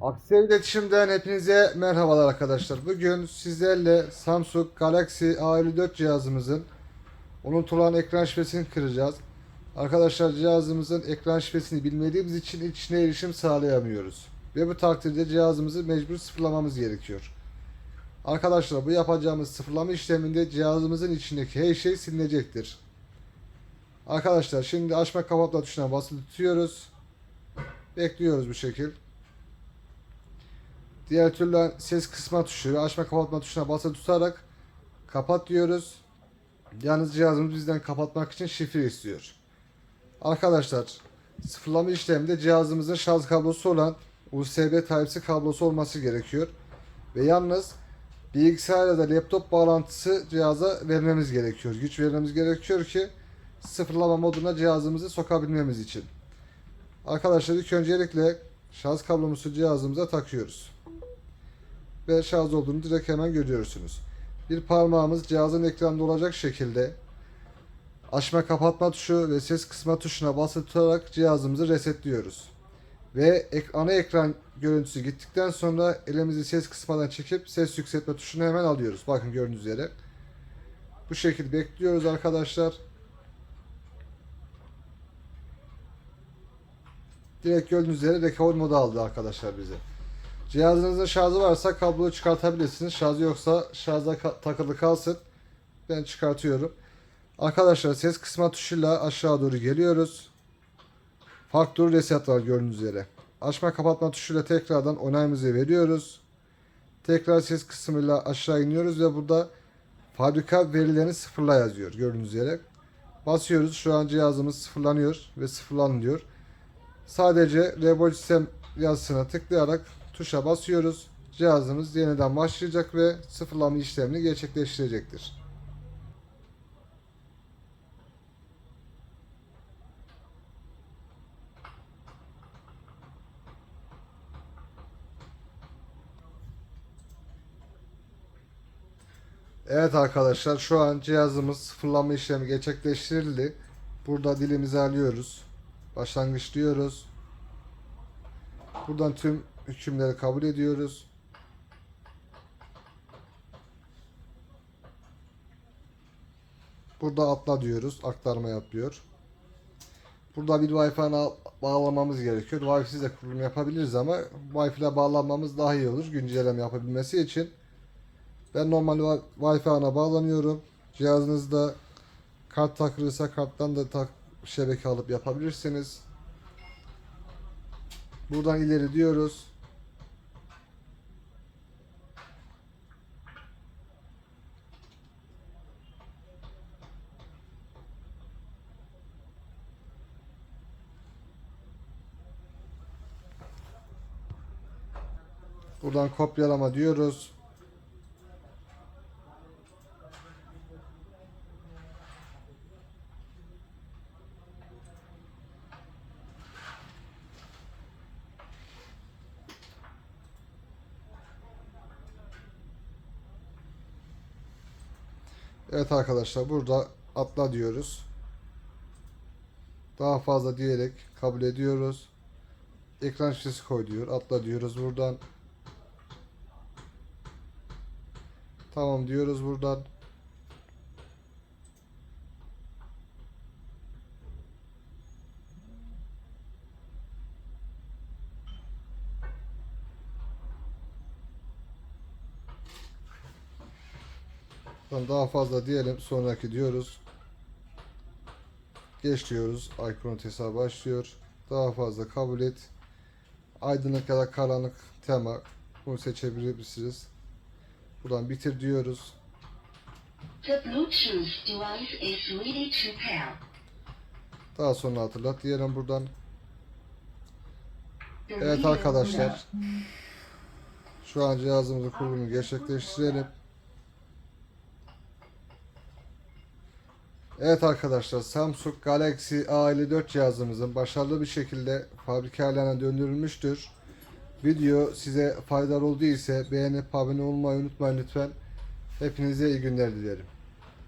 Aksiye iletişimden hepinize merhabalar arkadaşlar. Bugün sizlerle Samsung Galaxy A54 cihazımızın unutulan ekran şifresini kıracağız. Arkadaşlar cihazımızın ekran şifresini bilmediğimiz için içine erişim sağlayamıyoruz. Ve bu takdirde cihazımızı mecbur sıfırlamamız gerekiyor. Arkadaşlar bu yapacağımız sıfırlama işleminde cihazımızın içindeki her şey silinecektir. Arkadaşlar şimdi açma kapatma tuşuna basılı tutuyoruz. Bekliyoruz bu şekil. Diğer türlü ses kısma tuşu ve açma kapatma tuşuna basılı tutarak kapat diyoruz. Yalnız cihazımız bizden kapatmak için şifre istiyor. Arkadaşlar sıfırlama işleminde cihazımızın şarj kablosu olan USB Type-C kablosu olması gerekiyor. Ve yalnız bilgisayar ya da laptop bağlantısı cihaza vermemiz gerekiyor. Güç vermemiz gerekiyor ki sıfırlama moduna cihazımızı sokabilmemiz için. Arkadaşlar ilk öncelikle şarj kablomuzu cihazımıza takıyoruz. Ve şarj olduğunu direkt hemen görüyorsunuz. Bir parmağımız cihazın ekranında olacak şekilde açma kapatma tuşu ve ses kısma tuşuna basılı tutarak cihazımızı resetliyoruz. Ve ek, ana ekran görüntüsü gittikten sonra elimizi ses kısmadan çekip ses yükseltme tuşunu hemen alıyoruz. Bakın gördüğünüz üzere. Bu şekilde bekliyoruz arkadaşlar. Direkt gördüğünüz üzere record modu aldı arkadaşlar bize. Cihazınızın şarjı varsa kabloyu çıkartabilirsiniz. Şarjı yoksa şarja ka- takılı kalsın. Ben çıkartıyorum. Arkadaşlar ses kısma tuşuyla aşağı doğru geliyoruz. Faktör reset var gördüğünüz üzere. Açma kapatma tuşuyla tekrardan onayımızı veriyoruz. Tekrar ses kısmıyla aşağı iniyoruz ve burada fabrika verilerini sıfırla yazıyor gördüğünüz üzere. Basıyoruz. Şu an cihazımız sıfırlanıyor ve sıfırlanıyor. Sadece Reboot Sistem yazısına tıklayarak tuşa basıyoruz. Cihazımız yeniden başlayacak ve sıfırlama işlemini gerçekleştirecektir. Evet arkadaşlar şu an cihazımız sıfırlama işlemi gerçekleştirildi. Burada dilimizi alıyoruz. Başlangıç diyoruz. Buradan tüm hükümleri kabul ediyoruz. Burada atla diyoruz. Aktarma yapıyor. Burada bir Wi-Fi bağlamamız gerekiyor. Wi-Fi'siz de kurulum yapabiliriz ama Wi-Fi ile bağlanmamız daha iyi olur güncelleme yapabilmesi için. Ben normal Wi- Wi-Fi bağlanıyorum. Cihazınızda kart takılırsa karttan da tak şebeke alıp yapabilirsiniz. Buradan ileri diyoruz. Buradan kopyalama diyoruz. Evet arkadaşlar burada atla diyoruz. Daha fazla diyerek kabul ediyoruz. Ekran şifresi koy diyor. Atla diyoruz buradan. Tamam diyoruz buradan. Daha fazla diyelim. Sonraki diyoruz. Geç diyoruz. Aykronot hesabı başlıyor. Daha fazla kabul et. Aydınlık ya da karanlık tema. Bunu seçebilirsiniz. Buradan bitir diyoruz. The Bluetooth device is ready to pair. Daha sonra hatırlat diyelim buradan. Evet arkadaşlar. Şu an cihazımızın kurulumunu gerçekleştirelim. Evet arkadaşlar Samsung Galaxy A54 cihazımızın başarılı bir şekilde fabrika haline döndürülmüştür. Video size faydalı olduysa beğenip abone olmayı unutmayın lütfen. Hepinize iyi günler dilerim.